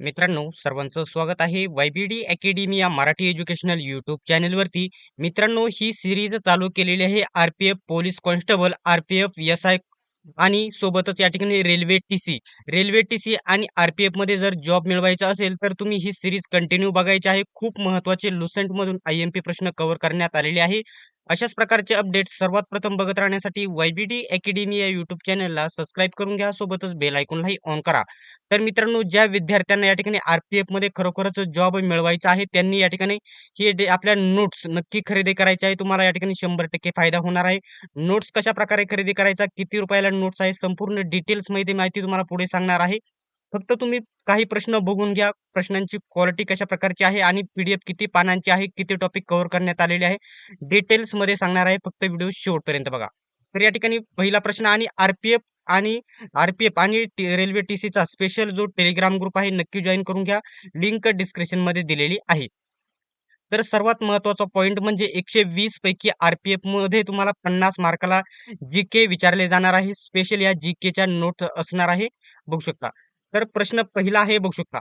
मित्रांनो सर्वांचं स्वागत आहे वायबीडी अकॅडमी या मराठी एज्युकेशनल यूट्यूब चॅनेलवरती. मित्रांनो ही सिरीज चालू केलेली आहे R P F police constable R P F S I आणि सोबतच या ठिकाणी railway T C railway T C आणि आर पी मध्ये जर जॉब मिळवायचा असेल तर तुम्ही ही सिरीज कंटिन्यू बघायची आहे. खूप महत्त्वाचे लुसेंट मधून आय एम पी प्रश्न कव्हर करण्यात आलेले आहे. अशाच प्रकारचे अपडेट्स सर्वात प्रथम बघत राहण्यासाठी वायबीडी अकॅडमी या युट्यूब चॅनलला सबस्क्राईब करून घ्या. सोबतच बेल आयकॉनलाही ऑन करा. तर मित्रांनो ज्या विद्यार्थ्यांना या ठिकाणी आरपीएफमध्ये खरोखरच जॉब मिळवायचा आहे त्यांनी या ठिकाणी हे डे- आपल्या नोट्स नक्की खरेदी करायचे आहे. तुम्हाला या ठिकाणी शंभर टक्के फायदा होणार आहे. नोट्स कशा प्रकारे खरेदी करायचा किती रुपयाला नोट्स आहे संपूर्ण डिटेल्स माहिती माहिती तुम्हाला पुढे सांगणार आहे. फक्त तुम्ही काही प्रश्न बघून घ्या. प्रश्नांची क्वालिटी कशा प्रकारची आहे आणि पीडीएफ किती पानांची आहे किती टॉपिक कव्हर करण्यात आलेले आहे डिटेल्समध्ये सांगणार आहे फक्त व्हिडिओ शेवटपर्यंत बघा. तर या ठिकाणी पहिला प्रश्न आणि आरपीएफ आणि आरपीएफ आणि टी- रेल्वे टीसीचा स्पेशल जो टेलिग्राम ग्रुप आहे नक्की जॉईन करून घ्या. लिंक डिस्क्रिप्शनमध्ये दिलेली आहे. तर सर्वात महत्त्वाचा पॉईंट म्हणजे एकशे वीस पैकी आरपीएफमध्ये तुम्हाला पन्नास मार्काला जी के विचारले जाणार आहे. स्पेशल या जी केच्या नोट असणार आहे. बघू शकता. तर प्रश्न पहिला आहे बघू शकता.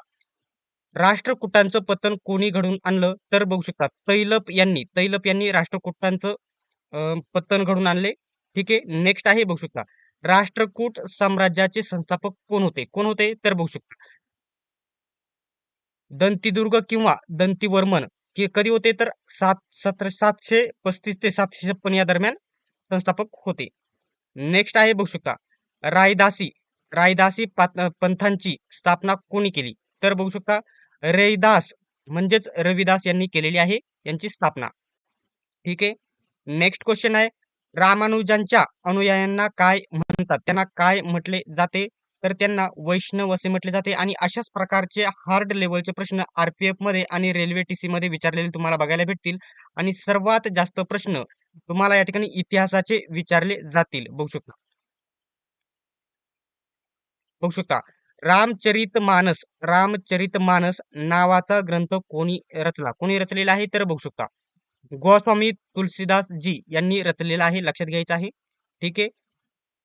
राष्ट्रकुटांचं पतन कोणी घडून आणलं तर बघू शकता. तैलप यांनी तैलप यांनी राष्ट्रकुटांचं पतन घडून आणले. ठीक आहे नेक्स्ट आहे बघू शकता. राष्ट्रकूट साम्राज्याचे संस्थापक कोण होते? कोण होते? तर बघू शकता. दंतीदुर्ग किंवा दंतीवर्मन कि कधी होते? तर सात सतरा सातशे पस्तीस ते सातशे छप्पन या दरम्यान संस्थापक होते. नेक्स्ट आहे बघू शकता. रायदासी रायदासी पात- पंथांची स्थापना कोणी केली? तर बघू शकता रैदास म्हणजेच रविदास यांनी केलेली आहे यांची स्थापना. ठीक आहे? नेक्स्ट क्वेश्चन आहे रामानुजांच्या अनुयायांना काय म्हणतात? त्यांना काय म्हटले जाते? तर त्यांना वैष्णव असे म्हटले जाते आणि अशाच प्रकारचे हार्ड लेवलचे प्रश्न आरपीएफमध्ये आणि रेल्वे टीसी मध्ये विचारलेले तुम्हाला बघायला भेटतील. आणि सर्वात जास्त प्रश्न तुम्हाला या ठिकाणी इतिहासाचे विचारले जातील. बघू शकता. बघू शकता रामचरित मानस रामचरित मानस नावाचा ग्रंथ कोणी रचला? कोणी रचलेला आहे? तर बघू शकता. गोस्वामी तुलसीदास जी यांनी रचलेला आहे. लक्षात घ्यायचं आहे. ठीक आहे.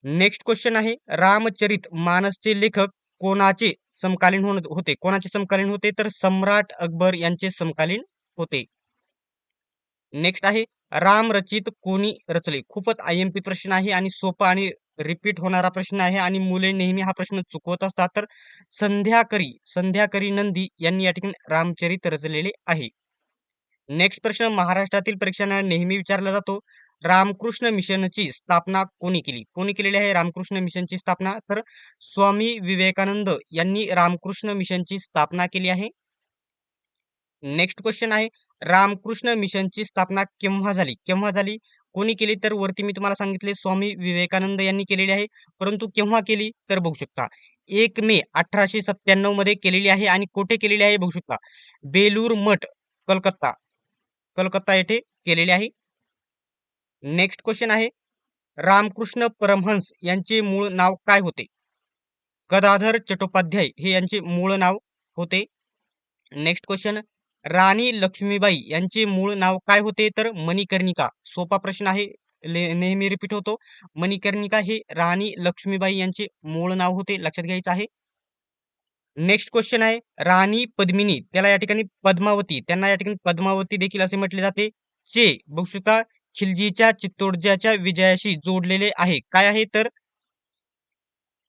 नेक्स्ट क्वेश्चन आहे. रामचरित मानसचे लेखक कोणाचे समकालीन होण- होते? कोणाचे समकालीन होते? तर सम्राट अकबर यांचे समकालीन होते. नेक्स्ट आहे. रामरचित कोणी रचले? खूपच आय एम पी प्रश्न आहे आणि सोपा आणि रिपीट होणारा प्रश्न आहे आणि मुले नेहमी हा प्रश्न चुकवत असतात. तर संध्याकरी संध्याकरी नंदी यांनी या ठिकाणी रामचरित रचलेले आहे. नेक्स्ट प्रश्न महाराष्ट्रातील परीक्षांना नेहमी विचारला जातो रामकृष्ण मिशनची स्थापना कोणी केली? कोणी केलेली आहे रामकृष्ण मिशनची स्थापना? तर स्वामी विवेकानंद यांनी रामकृष्ण मिशनची स्थापना केली आहे. नेक्स्ट क्वेश्चन आहे रामकृष्ण मिशनची स्थापना केव्हा झाली? केव्हा झाली? कोणी केली तर वरती मी तुम्हाला सांगितले स्वामी विवेकानंद यांनी केलेली आहे. परंतु केव्हा केली? तर बघू शकता. एक मे अठराशे सत्त्याण्णवमध्ये केलेली आहे आणि कुठे केलेली आहे बघू शकता. बेलूर मठ कलकत्ता. कलकत्ता येथे केलेली आहे. नेक्स्ट क्वेश्चन आहे. रामकृष्ण परमहंस यांचे मूळ नाव काय होते? गदाधर चट्टोपाध्याय हे यांचे मूळ नाव होते. नेक्स्ट क्वेश्चन राणी लक्ष्मीबाई यांचे मूळ नाव काय होते? तर मणिकर्णिका. सोपा प्रश्न आहे. नेहमी रिपीट होतो. मणिकर्णिका हे राणी लक्ष्मीबाई यांचे मूळ नाव होते. लक्षात घ्यायचं आहे. नेक्स्ट क्वेश्चन आहे. राणी पद्मिनी. त्याला या ठिकाणी पद्मावती. त्यांना या ठिकाणी पद्मावती देखील असे म्हटले जाते. चे बघू शकता खिलजीच्या चित्तोडजाच्या विजयाशी जोडलेले आहे. काय आहे? तर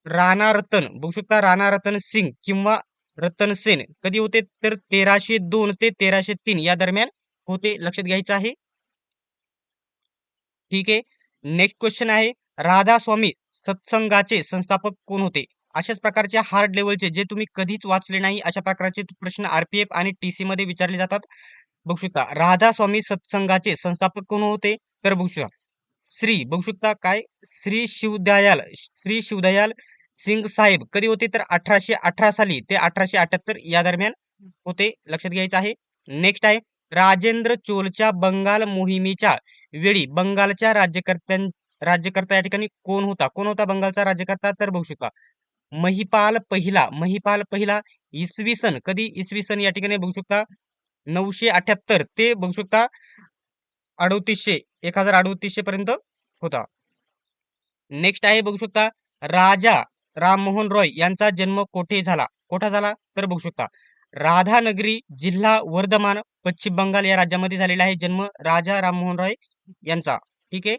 राणा रतन बघू शकता राणा रतन सिंग किंवा रतन सेन. कधी होते? तर तेराशे दोन ते तेराशे तीन या दरम्यान होते. लक्षात घ्यायचं आहे. ठीक आहे. नेक्स्ट क्वेश्चन आहे. राधा स्वामी सत्संगाचे संस्थापक कोण होते? अशाच प्रकारचे हार्ड लेवलचे जे तुम्ही कधीच वाचले नाही अशा प्रकारचे प्रश्न आरपीएफ आणि टीसी मध्ये विचारले जातात. बघू शकता. राधा स्वामी सत्संगाचे संस्थापक कोण होते? तर बघू शकता. श्री बघू शकता काय? श्री शिवदयाल श्री शिवदयाल सिंग साहेब कधी होते तर अठराशे अठरा साली ते अठराशे अठ्याहत्तर या दरम्यान होते लक्षात घ्यायचं आहे. नेक्स्ट आहे राजेंद्र चोलच्या बंगाल मोहिमेच्या वेळी बंगालच्या राज्यकर्त्यां राज्यकर्ता या ठिकाणी कोण होता? कोण होता बंगालचा राज्यकर्ता? तर बघू शकता महिपाल पहिला महिपाल पहिला इसवी सन कधी इसवी सन या ठिकाणी बघू शकता? नऊशे अठ्याहत्तर ते बघू शकता अडोतीसशे एक हजार अडोतीसशे पर्यंत होता. नेक्स्ट आहे बघू शकता राजा राममोहन रॉय यांचा जन्म कोठे झाला? कोठा झाला? तर बघू शकता. राधानगरी जिल्हा वर्धमान पश्चिम बंगाल या राज्यामध्ये झालेला आहे जन्म राजा राममोहन रॉय यांचा. ठीक आहे?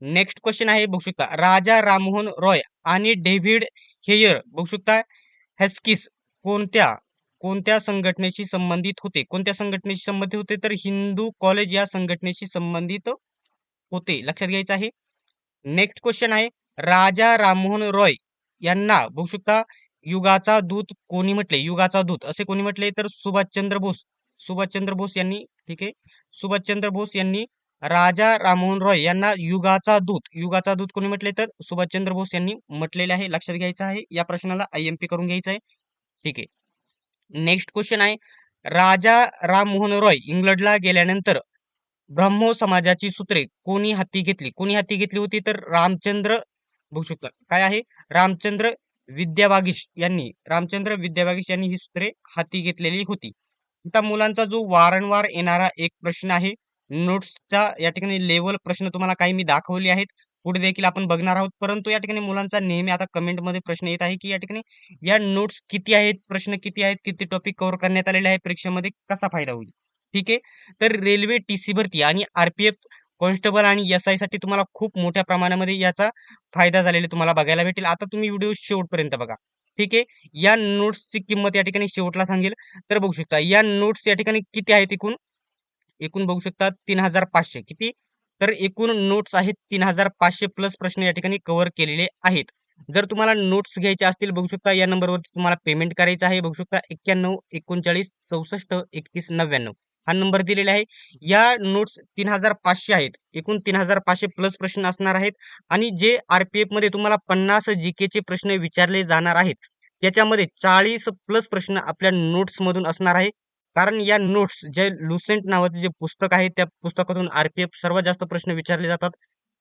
नेक्स्ट क्वेश्चन आहे बघू शकता. राजा राममोहन रॉय आणि डेव्हिड हेयर बघू शकता हेस्किस कोणत्या कोणत्या संघटनेशी संबंधित होते? कोणत्या संघटनेशी संबंधित होते? तर हिंदू कॉलेज या संघटनेशी संबंधित होते. लक्षात घ्यायचं आहे. नेक्स्ट क्वेश्चन आहे. राजा राममोहन रॉय यांना बघू शकता युगाचा दूत कोणी म्हटले? युगाचा दूत. असे कोणी म्हटले? तर सुभाषचंद्र बोस. सुभाषचंद्र बोस यांनी ठीक आहे? सुभाषचंद्र बोस यांनी राजा राममोहन रॉय यांना युगाचा दूत. युगाचा दूत कोणी म्हटले? तर सुभाषचंद्र बोस यांनी म्हटलेले आहे लक्षात घ्यायचं आहे. या प्रश्नाला आय एम पी करून घ्यायचं आहे. ठीक आहे. नेक्स्ट क्वेश्चन आहे. राजा राममोहन रॉय इंग्लंडला गेल्यानंतर ब्रह्मो समाजाची सूत्रे कोणी हाती घेतली? कोणी हाती घेतली होती? तर रामचंद्र बघू शकता. काय आहे? रामचंद्र विद्यावागीश यांनी रामचंद्र विद्यावागीश यांनी ही सूत्रे हाती घेतलेली होती. आता मुलांचा जो वारंवार येणारा एक प्रश्न आहे नोट्सचा या ठिकाणी लेवल प्रश्न तुम्हाला काही मी दाखवले आहेत. पुढे देखील आपण बघणार आहोत. परंतु या ठिकाणी मुलांचा नेहमी आता कमेंटमध्ये प्रश्न येत आहे की या ठिकाणी या नोट्स किती आहेत प्रश्न किती आहेत किती टॉपिक कव्हर करण्यात आलेले आहे परीक्षेमध्ये कसा फायदा होईल? ठीक आहे. तर रेल्वे टी सी भरती आणि आरपीएफ कॉन्स्टेबल आणि एस आयसाठी तुम्हाला खूप मोठ्या प्रमाणामध्ये याचा फायदा झालेला तुम्हाला बघायला भेटेल. आता तुम्ही व्हिडिओ शेवटपर्यंत बघा. ठीक आहे? या नोट्सची किंमत या ठिकाणी शेवटला सांगेल. तर बघू शकता या नोट्स या ठिकाणी किती आहेत एकूण? एकूण बघू शकता तीन हजार पाचशे. किती? तर एकूण नोट्स आहेत तीन हजार पाचशे प्लस प्रश्न या ठिकाणी कव्हर केलेले आहेत. जर तुम्हाला नोट्स घ्यायचे असतील बघू शकता या नंबरवरती तुम्हाला पेमेंट करायचं आहे. बघू शकता एक्क्याण्णव एकोणचाळीस चौसष्ट एकतीस नव्याण्णव. हा नंबर दिलेला आहे. या नोट्स तीन हजार पाचशे आहेत. एकूण तीन हजार पाचशे प्लस प्रश्न असणार आहेत. आणि जे आरपीएफमध्ये तुम्हाला पन्नास जी केचे प्रश्न विचारले जाणार आहेत त्याच्यामध्ये चाळीस प्लस प्रश्न आपल्या नोट्स मधून असणार आहे. कारण या नोट्स जे लुसेंट नावाचे जे पुस्तक आहे त्या पुस्तकातून आरपीएफ सर्वात जास्त प्रश्न विचारले जातात.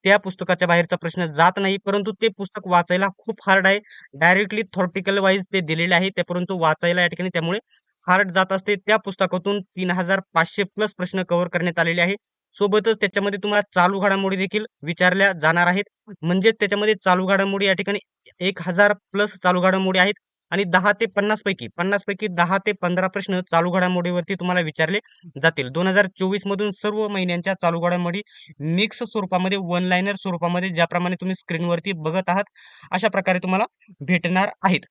त्या पुस्तकाच्या बाहेरचा प्रश्न जात नाही परंतु ते पुस्तक वाचायला खूप हार्ड आहे. डायरेक्टली थॉर्टिकल वाईज ते दिलेले आहे ते परंतु वाचायला या ठिकाणी त्यामुळे हार्ड जात असते त्या पुस्तकातून तीन हजार पाचशे प्लस प्रश्न कव्हर करण्यात आलेले आहे. सोबतच त्याच्यामध्ये तुम्हाला चालू घडामोडी देखील विचारल्या जाणार आहेत. म्हणजेच त्याच्यामध्ये चालू घडामोडी या ठिकाणी एक हजार प्लस चालू घडामोडी आहेत आणि दहा ते पन्नास पैकी पन्नास पैकी दहा ते पंधरा प्रश्न चालू घडामोडीवरती तुम्हाला विचारले जातील. दोन हजार चोवीस मधून सर्व महिन्यांच्या चालू घडामोडी मिक्स स्वरूपामध्ये वन लाईनर स्वरूपामध्ये ज्याप्रमाणे तुम्ही स्क्रीनवरती बघत आहात अशा प्रकारे तुम्हाला भेटणार आहेत.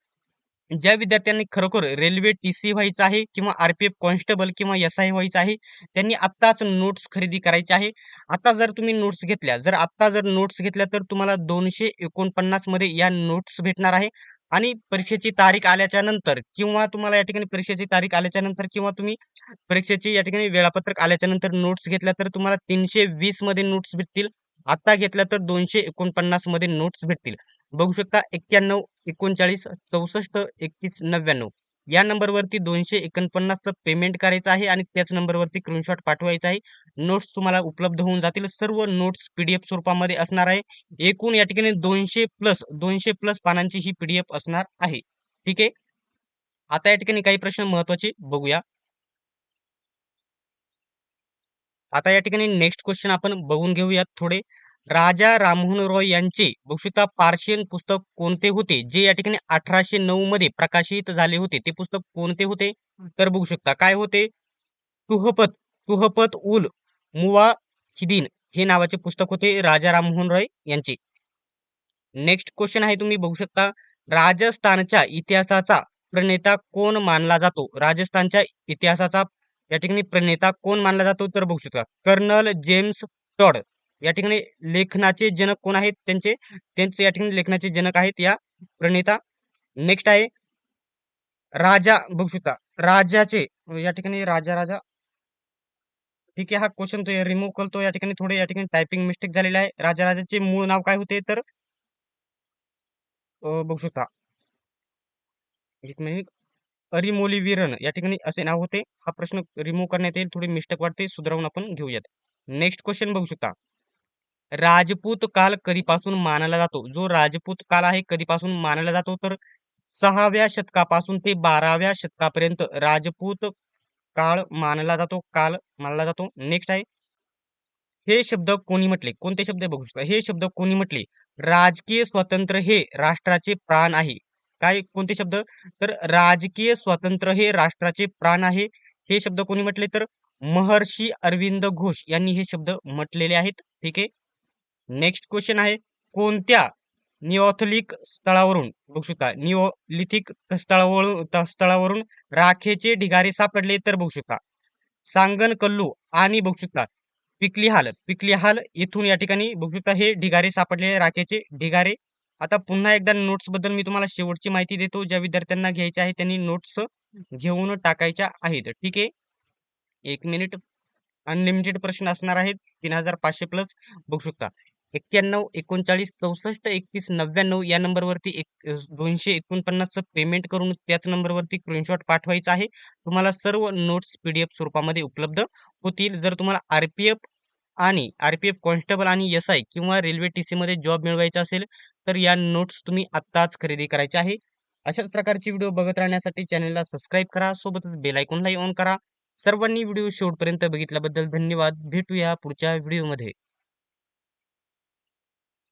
ज्या विद्यार्थ्यांनी खरोखर रेल्वे टी सी व्हायचं आहे किंवा आर पी एफ कॉन्स्टेबल किंवा एस आय व्हायचं आहे त्यांनी आत्ताच नोट्स खरेदी करायचे आहे. आता जर तुम्ही नोट्स घेतल्या जर आत्ता जर नोट्स घेतल्या तर तुम्हाला दोनशे एकोणपन्नासमध्ये या नोट्स भेटणार आहे. आणि परीक्षेची तारीख आल्याच्यानंतर किंवा तुम्हाला या ठिकाणी परीक्षेची तारीख आल्याच्यानंतर किंवा तुम्ही परीक्षेची या ठिकाणी वेळापत्रक आल्याच्यानंतर नोट्स घेतल्या तर तुम्हाला तीनशे वीसमध्ये नोट्स भेटतील. आता घेतल्या तर दोनशे एकोणपन्नासमध्ये नोट्स भेटतील. बघू शकता एक्क्याण्णव एकोणचाळीस चौसष्ट एकतीस नव्याण्णव. या नंबरवरती दोनशे एकोणपन्नासचं पेमेंट करायचं आहे आणि त्याच नंबरवरती स्क्रीनशॉट पाठवायचा आहे. नोट्स तुम्हाला उपलब्ध होऊन जातील. सर्व नोट्स पीडीएफ स्वरूपामध्ये असणार आहे. एकूण या ठिकाणी दोनशे प्लस दोनशे प्लस पानांची ही पीडीएफ असणार आहे. ठीक आहे? आता या ठिकाणी काही प्रश्न महत्त्वाचे बघूया. आता या ठिकाणी नेक्स्ट क्वेश्चन आपण बघून घेऊयात थोडे. राजा राममोहन रॉय यांचे बघू पार्शियन पुस्तक कोणते होते? जे या ठिकाणी अठराशे नऊ मध्ये प्रकाशित झाले होते. ते पुस्तक कोणते होते? तर बघू शकता. काय होते? तुहपत तुहपत उल मुवाहिदीन हे नावाचे पुस्तक होते राजा राममोहन रॉय यांचे. नेक्स्ट क्वेश्चन आहे तुम्ही बघू शकता. राजस्थानच्या इतिहासाचा प्रणेता कोण मानला जातो? राजस्थानच्या इतिहासाचा या ठिकाणी प्रणेता कोण मानला जातो? तर बघू शकता. Colonel James Tod. या ठिकाणी लेखनाचे जनक कोण आहेत त्यांचे? त्यांचे या ठिकाणी लेखनाचे जनक आहेत या प्रणेता. नेक्स्ट आहे राजा बघू शकता राजाचे या ठिकाणी राजा राजा. ठीक आहे हा क्वेश्चन तो रिमूव्ह करतो. या ठिकाणी थोडे या ठिकाणी टायपिंग मिस्टेक झालेला आहे. राजा राजाचे मूळ नाव काय होते? तर बघू शकता एक मिनिट अरिमोलीवीरन या ठिकाणी असे नाव होते. हा प्रश्न रिमूव्ह करण्यात येईल. थोडी मिस्टेक वाटते. सुधारून आपण घेऊयात. नेक्स्ट क्वेश्चन बघू शकता राजपूत काल कधीपासून मानला जातो? जो राजपूत काल आहे कधीपासून मानला जातो? तर सहाव्या शतकापासून ते बाराव्या शतकापर्यंत राजपूत काळ मानला जातो काल मानला जातो. नेक्स्ट आहे. हे शब्द कोणी म्हटले? कोणते शब्द बघू शकता. हे शब्द कोणी म्हटले? राजकीय स्वातंत्र्य हे राष्ट्राचे प्राण आहे. काय कोणते शब्द? तर राजकीय स्वातंत्र्य हे राष्ट्राचे प्राण आहे. हे शब्द कोणी म्हटले? तर महर्षी अरविंद घोष यांनी हे शब्द म्हटलेले आहेत. ठीक आहे. नेक्स्ट क्वेश्चन आहे कोणत्या निओथलिक स्थळावरून बघू शकता निओलिथिक स्थळावरून स्थळावरून राखेचे ढिगारे सापडले तर बघू शकता. सांगन कल्लू आणि बघू शकता पिकलीहाल. पिकलीहाल इथून या ठिकाणी बघू शकता हे ढिगारे सापडलेले राखेचे ढिगारे. आता पुन्हा एकदा नोट्सबद्दल मी तुम्हाला शेवटची माहिती देतो ज्या विद्यार्थ्यांना घ्यायच्या आहे त्यांनी नोट्स घेऊन टाकायच्या आहेत. ठीक आहे? एक मिनिट अनलिमिटेड प्रश्न असणार आहेत तीन हजार पाचशे प्लस बघू शकता एक्क्याण्णव एकोणचाळीस चौसष्ट एकतीस नव्याण्णव या नंबरवरती एक दोनशे एकोणपन्नासचं पेमेंट करून त्याच नंबरवरती स्क्रीनशॉट पाठवायचा आहे. तुम्हाला सर्व नोट्स पी डी एफ स्वरूपामध्ये उपलब्ध होतील. जर तुम्हाला आर पी एफ आणि आर पी एफ कॉन्स्टेबल आणि एस आय किंवा रेल्वे टी सीमध्ये जॉब मिळवायचा असेल तर या नोट्स तुम्ही आत्ताच खरेदी करायचे आहे. अशाच प्रकारचे व्हिडिओ बघत राहण्यासाठी चॅनलला सबस्क्राईब करा. सोबतच बेल आयकॉनलाही ऑन करा. सर्वांनी व्हिडिओ शेवटपर्यंत बघितल्याबद्दल धन्यवाद. भेटूया पुढच्या व्हिडिओमध्ये